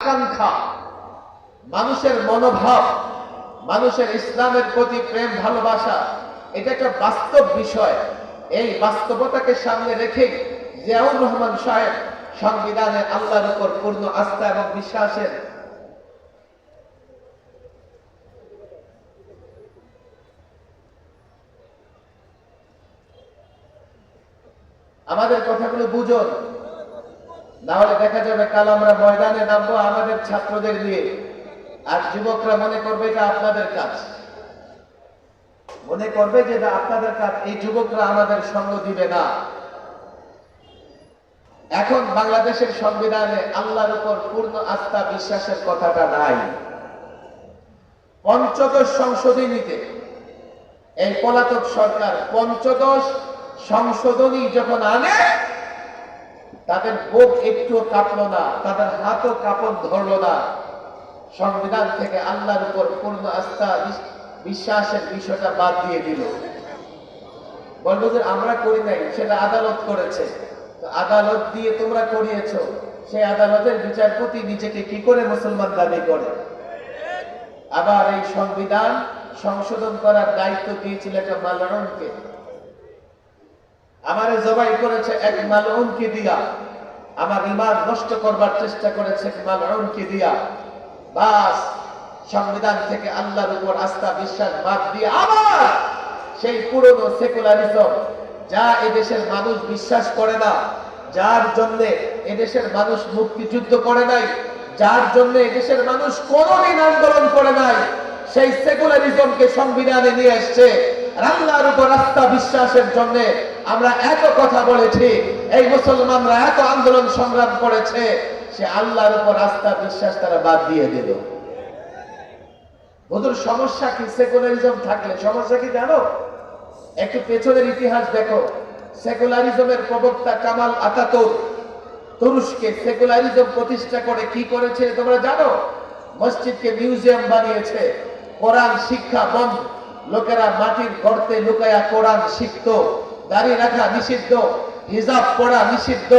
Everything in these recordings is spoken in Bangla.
আকাঙ্ক্ষা, মানুষের মনোভাব, মানুষের ইসলামের প্রতি প্রেম, ভালোবাসা, এটা একটা বাস্তব বিষয়। এই বাস্তবতাকে সামনে রেখে জিয়াউর রহমান সাহেব সংবিধানে আল্লাহর উপর পূর্ণ আস্থা এবং বিশ্বাসের আমাদের কথাগুলো বুঝুন। না হলে দেখা যাবে কাল আমরা ময়দানে নামবো আমাদের ছাত্রদের নিয়ে। আর যুবকরা মনে করবে এটা আপনাদের কাজ। মনে করবে যে আপনাদের কাজ, এই যুবকরা আমাদের সঙ্গ দিবে না। এখন বাংলাদেশের সংবিধানে আল্লাহর উপর পূর্ণ আস্থা বিশ্বাসের কথাটা নাই। পঞ্চদশ সংশোধনীতে এই পলাতক সরকার পঞ্চদশ সংশোধনী যখন আনে তাদের বুক একটু কাঁপলো না, তাদের হাতও কাপড় ধরলো না। সংবিধান থেকে আল্লাহর উপর পূর্ণ আস্থা বিশ্বাসের বিষয়টা বাদ দিয়ে দিল। বলব যে আমরা করি নাই, সেটা আদালত করেছে। আদালত দিয়ে তোমরা করিয়েছ সেই আদালতের বিচারপতি নিজেকে কি করে মুসলমান দাবি করে? আবার এই সংবিধান সংশোধন করার দায়িত্ব দিয়েছিল একটা মালারণকে আমারে জবাই করেছে এক মালউনকে দিয়া। আমার ইমান নষ্ট করবার চেষ্টা করেছে এক মালউনকে দিয়া। বাস, সংবিধান থেকে আল্লাহর উপর আস্থা, বিশ্বাস বাদ দিয়ে আবার সেই পুরনো সেকুলারিজম, যা এদেশের মানুষ বিশ্বাস করে না, যার জন্য এদেশের মানুষ মুক্তিযুদ্ধ করে নাই, যার জন্য এদেশের মানুষ কোনোদিন আন্দোলন করে নাই, সেই সেকুলারিজমকে সংবিধানে নিয়ে এসছে। আল্লাহর উপর আস্থা, বিশ্বাসের জন্য আমরা এত কথা বলেছি, এই মুসলমানরা এত আন্দোলন সংগ্রাম করেছে, সে আল্লাহর উপর আস্থা, বিশ্বাস তারা বাদ দিয়ে দিল। ওদের সমস্যা কি? সেকুলারিজম থাকলে, সমস্যা কি জানো? একটু পেছনের ইতিহাস দেখো। সেকুলারিজমের প্রবক্তা কামাল আতাতুর, তুরস্কে সেকুলারিজম প্রতিষ্ঠা করে কি করেছে, তোমরা জানো? মসজিদকে মিউজিয়াম বানিয়েছে, কোরআন শিক্ষা বন্ধ। লোকেরা মাটির গর্তে লুকায়া কোরআন শিখত। দাড়ি রাখা নিষিদ্ধ, হিজাব পড়া নিষিদ্ধ,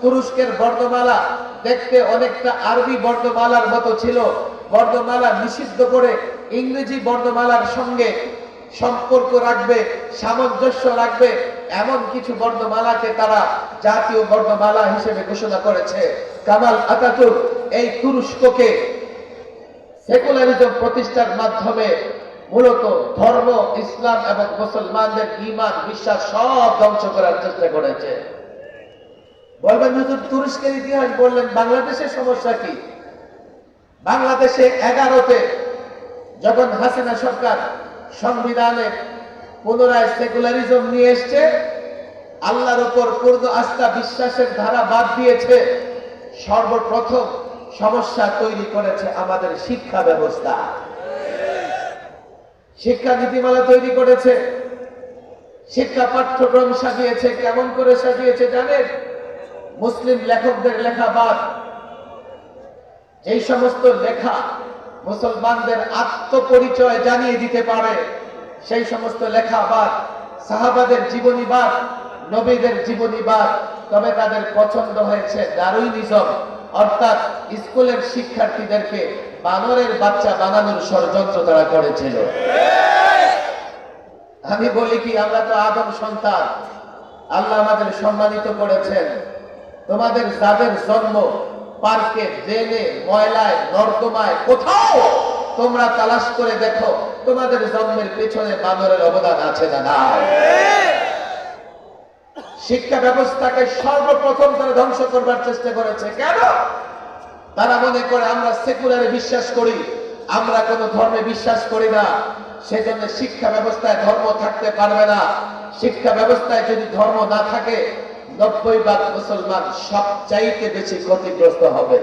তুরস্কের বর্ণমালা দেখতে অনেকটা আরবি বর্ণমালার মতো ছিল। বর্ণমালা নিষিদ্ধ করে ইংরেজি বর্ণমালার সঙ্গে সম্পর্ক রাখবে, সামঞ্জস্য রাখবে, এমন কিছু বর্ণমালাকে তারা জাতীয় বর্ণমালা হিসেবে ঘোষণা করেছে। কামাল আতাতুর এই তুরস্ককে সেকুলারিজম প্রতিষ্ঠার মাধ্যমে মূলত ধর্ম, ইসলাম এবং মুসলমানদের ইমান বিশ্বাস সব ধ্বংস করার চেষ্টা করেছে। বলবেন, হুজুর, তুরস্কের ইতিহাস বললেন, বাংলাদেশের সমস্যা কি? বাংলাদেশে এগারোতে যখন হাসিনা সরকার সংবিধানে পুনরায় সেকুলারিজম নিয়ে এসছে, আল্লাহর উপর পূর্ণ আস্থা, বিশ্বাসের ধারা বাদ দিয়েছে, সর্বপ্রথম সমস্যা তৈরি করেছে আমাদের শিক্ষা ব্যবস্থা। শিক্ষা নীতিমালা তৈরি করেছে। শিক্ষা পাঠ্যক্রম সাজিয়েছে, কেমন করে সাজিয়েছে জানেন? মুসলিম লেখকদের লেখা বাদ। যেই সমস্ত লেখা মুসলমানদের আত্মপরিচয় জানিয়ে দিতে পারে, সেই সমস্ত লেখা বাদ। সাহাবাদের জীবনীবাদ নবীদের জীবনীবাদ তবে তাদের পছন্দ হয়েছে দারুইনিজম, অর্থাৎ স্কুলের শিক্ষার্থীদেরকে বানরের বাচ্চা বানানোর ষড়যন্ত্র তারা করেছিল। আমি বলি কি, আমরা তো আদম সন্তান। আল্লাহ আমাদের সম্মানিত করেছেন। তোমাদের যাদের জন্ম পার্কে, ড্রেনে, ময়লায়, নর্দমায়, কোথাও তোমরা তালাশ করে দেখো, তোমাদের জন্মের পেছনে বানরের অবদান আছে না নাই। শিক্ষা ব্যবস্থাকে সর্বপ্রথম তারা ধ্বংস করবার চেষ্টা করেছে। কেন? তারা মনে করে, আমরা সেকুলারে বিশ্বাস করি, আমরা কোনো ধর্মে বিশ্বাস করি না। সেজন্য শিক্ষা ব্যবস্থায় ধর্ম থাকতে পারবে না। শিক্ষা ব্যবস্থায় যদি ধর্ম না থাকে, নব্বই ভাগ মুসলমান সবচাইতে বেশি ক্ষতিগ্রস্ত হবে।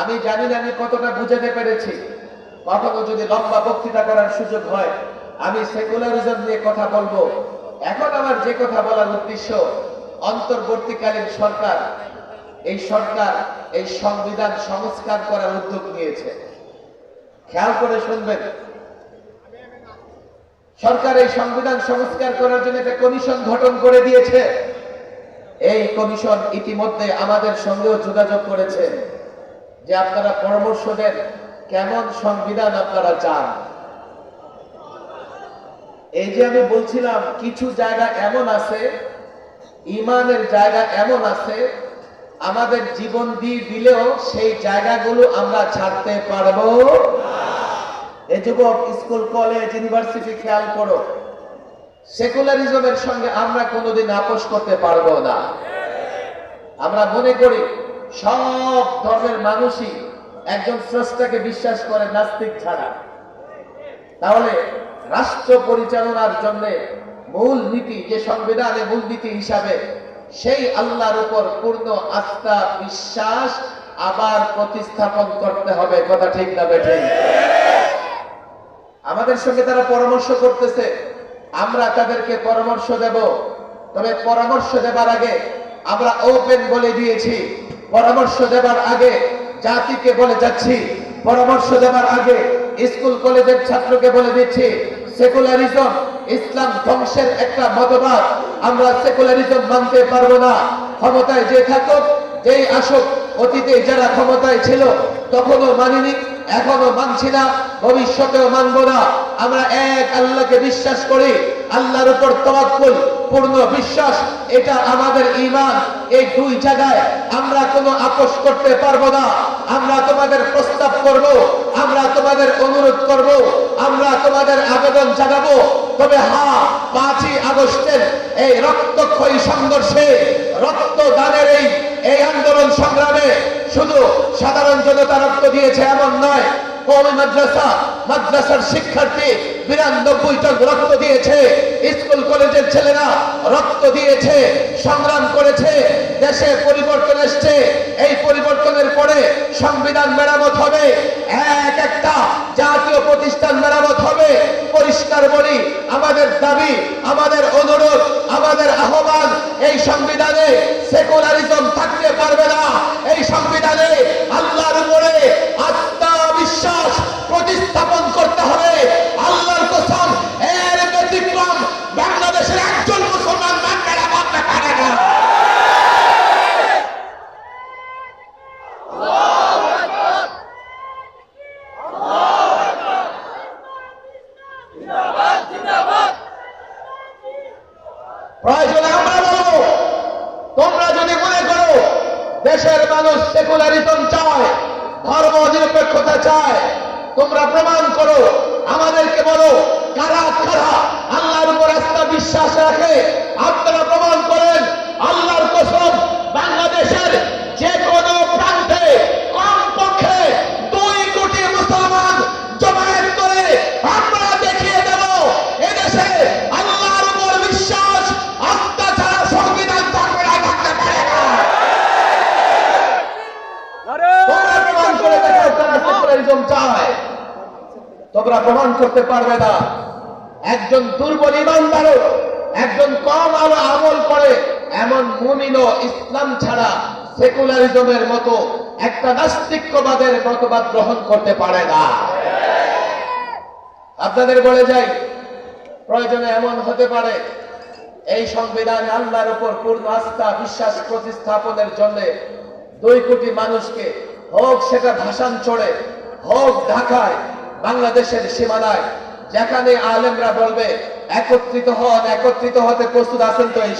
আমি জানি না, আমি কতটা বুঝাতে পেরেছি। কখনো যদি লম্বা বক্তৃতা করার সুযোগ হয়, আমি সেকুলারিজম নিয়ে কথা বলব। এখন আমার যে কথা বলার উদ্দেশ্য, অন্তর্বর্তীকালীন সরকার এই সরকার, এই সংবিধান সংস্কার করার উদ্যোগ নিয়েছে। খেয়াল করে শুনবেন। সরকার এই সংবিধান সংস্কার করার জন্য একটা কমিশন গঠন করে দিয়েছে। এই কমিশন ইতিমধ্যে আমাদের সঙ্গেও যোগাযোগ করেছে যে আপনারা পরামর্শ দেন কেমন সংবিধান আপনারা চান। এই যে আমি বলছিলাম, কিছু জায়গা এমন আছে, ইমানের জায়গা এমন আছে আমাদের জীবন দিয়ে দিলেও সেই জায়গাগুলো আমরা ছাড়তে পারব এই যুবক, স্কুল, কলেজ, ইউনিভার্সিটি খেয়াল করো। সেকুলারিজমের সঙ্গে আমরা কোনোদিন আপোষ করতে পারব না। আমরা মনে করি সব ধর্মের মানুষই একজন স্রষ্টাকে বিশ্বাস করে নাস্তিক ছাড়া। তাহলে রাষ্ট্র পরিচালনার জন্য মূল নীতি যে সংবিধানে মূল নীতি হিসাবে সেই আল্লাহর উপর পূর্ণ আস্থা, বিশ্বাস আবার প্রতিস্থাপন করতে হবে। কথা ঠিক না বেঠে? আমাদের সঙ্গে তারা পরামর্শ করতেছে, আমরা তাদেরকে পরামর্শ দেব। তবে পরামর্শ দেবার আগে আমরা ওপেন বলে দিয়েছি, পরামর্শ দেবার আগে জাতিকে বলে যাচ্ছি, পরামর্শ দেবার আগে স্কুল কলেজের ছাত্রকে বলে দিচ্ছি সেকুলারিজম ইসলাম ধ্বংসের একটা মতবাদ আমরা সেকুলারিজম মানতে পারব না। ক্ষমতায় যে থাকুক, যেই আসুক, অতীতে যারা ক্ষমতায় ছিল, তখনও মানিনি এখনও মানছি না, ভবিষ্যতেও মানবো না। আমরা এক আল্লাহকে বিশ্বাস করি, আল্লাহর উপর তওয়াক্কুল। পূর্ণ বিশ্বাস, এটা আমাদের ঈমান। এই দুই জায়গায় আমরা কোনো আপোষ করতে পারব না। আমরা তোমাদের প্রস্তাব করব, আমরা তোমাদের অনুরোধ করব, আমরা তোমাদের আবেদন জানাব। তবে হ্যাঁ পাঁচই আগস্টের এই রক্তক্ষয়ী সংঘর্ষে, রক্তদানের এই এই আন্দোলন সংগ্রামে শুধু সাধারণ জনতা রক্ত দিয়েছে এমন নয় কওমি মাদ্রাসা, মাদ্রাসার শিক্ষার্থী বিরানব্বই রক্ত দিয়েছে। স্কুল, কলেজের ছেলেরা রক্ত দিয়েছে, সংগ্রাম করেছে, দেশে পরিবর্তন এসছে। এই পরিবর্তনের পরে সংবিধান মেরামত হবে। এক একটা জাতীয় প্রতিষ্ঠান মেরামত হবে। পরিষ্কার বলি, আমাদের দাবি, আমাদের অনুরোধ, আমাদের আহ্বান, এই সংবিধানে সেকুলারিজম থাকতে পারবে না। এই সংবিধানে আল্লাহর উপরে আস্থা বিশ্বাস প্রতিস্থাপন করতে হবে আল্লাহর কসম এর ব্যতিক্রম বাংলাদেশের একজন মুসলমান মানবে না মানতে পারে না প্রয়োজনে আমরা বলব তোমরা যদি মনে করো দেশের মানুষ সেকুলারিজম চায়, ধর্ম নিরপেক্ষতা চায়, তোমরা প্রমাণ করো, আমাদেরকে বলো, কারা কারা আল্লাহর উপর আস্থা বিশ্বাস রাখে, আপনারা তোমরা প্রমাণ করতে পারবে না। একজন দুর্বল ইমানদারও একজন কম আলো আমল করে এমন মুমিনও ইসলাম ছাড়া সেকুলারিজমের মতো একটা নাস্তিক্যবাদের মতবাদ গ্রহণ করতে পারে না। আপনাদের বলে যাই, প্রয়োজনে এমন হতে পারে, এই সংবিধানে আল্লাহর উপর পূর্ণ আস্থা, বিশ্বাস, প্রতিস্থাপনের জন্য দুই কোটি মানুষকে হোক সেটা ভাষান চড়ে হোক ঢাকায় বাংলাদেশের সীমানায় যেখানে আলেমরা বলবে, একত্রিত হন, একত্রিত হতে প্রস্তুত আছেন তো এই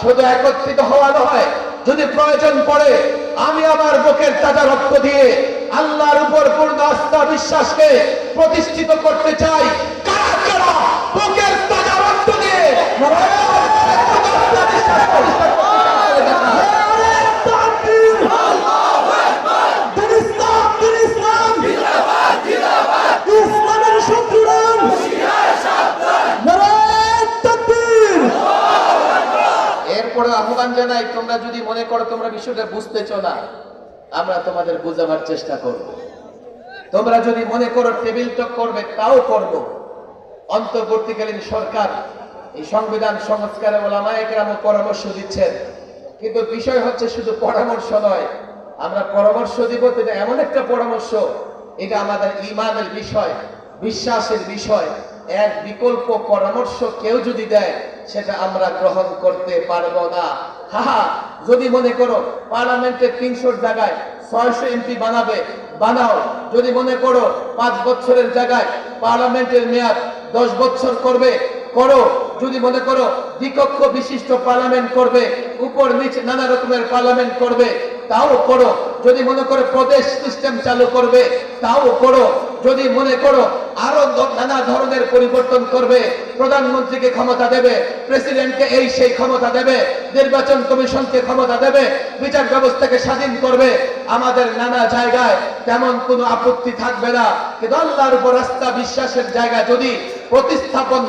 শুধু একত্রিত হওয়া নয়, যদি প্রয়োজন পড়ে, আমি আমার বুকের তাজা রক্ত দিয়ে আল্লাহর উপর পূর্ণ আস্থা বিশ্বাসকে প্রতিষ্ঠিত করতে চাই। কারা কারা বুকের তাজা রক্ত দিয়ে? বিশ্বাস প্রতিষ্ঠা করতে চাই? দিন ইসলাম দিন ইসলাম ইসলামের শত্রুরাম নারায়ণ তাকবীর এরপরে আহ্বান জানাই তোমরা যদি মনে করো তোমরা বিষয়টা বুঝতেছ না, আমরা তোমাদের বোঝাবার চেষ্টা করব। তোমরা যদি মনে করো টেবিল টক করবে, তাও করব। অন্তর্বর্তীকালীন সরকার, এই সংবিধান সংস্কারে ওলামা একরামও পরামর্শ দিচ্ছেন। কিন্তু বিষয় হচ্ছে শুধু পরামর্শ নয়, আমরা পরামর্শ দিব তো এটা এমন একটা পরামর্শ, এটা আমাদের ইমানের বিষয়, বিশ্বাসের বিষয়। এক বিকল্প পরামর্শ কেউ যদি দেয়, সেটা আমরা গ্রহণ করতে পারব না। হা হা, যদি মনে করো পার্লামেন্টের তিনশোর জায়গায় ছয়শো এমপি বানাবে বানাও। যদি মনে করো পাঁচ বছরের জায়গায় পার্লামেন্টের মেয়াদ দশ বছর করবে করো। যদি মনে করো দ্বিকক্ষ বিশিষ্ট পার্লামেন্ট করবে উপর নিচে নানা রকমের পার্লামেন্ট করবে তাও করো। যদি মনে করো প্রদেশ সিস্টেম চালু করবে তাও করো। যদি মনে করো আরও নানা ধরনের পরিবর্তন করবে, প্রধানমন্ত্রীকে ক্ষমতা দেবে, প্রেসিডেন্টকে এই সেই ক্ষমতা দেবে, নির্বাচন কমিশনকে ক্ষমতা দেবে, বিচার ব্যবস্থাকে স্বাধীন করবে। আমাদের নানা জায়গায় তেমন কোনো আপত্তি থাকবে না। কিন্তু আল্লাহর উপর রাস্তা বিশ্বাসের জায়গা যদি প্রতিস্থাপন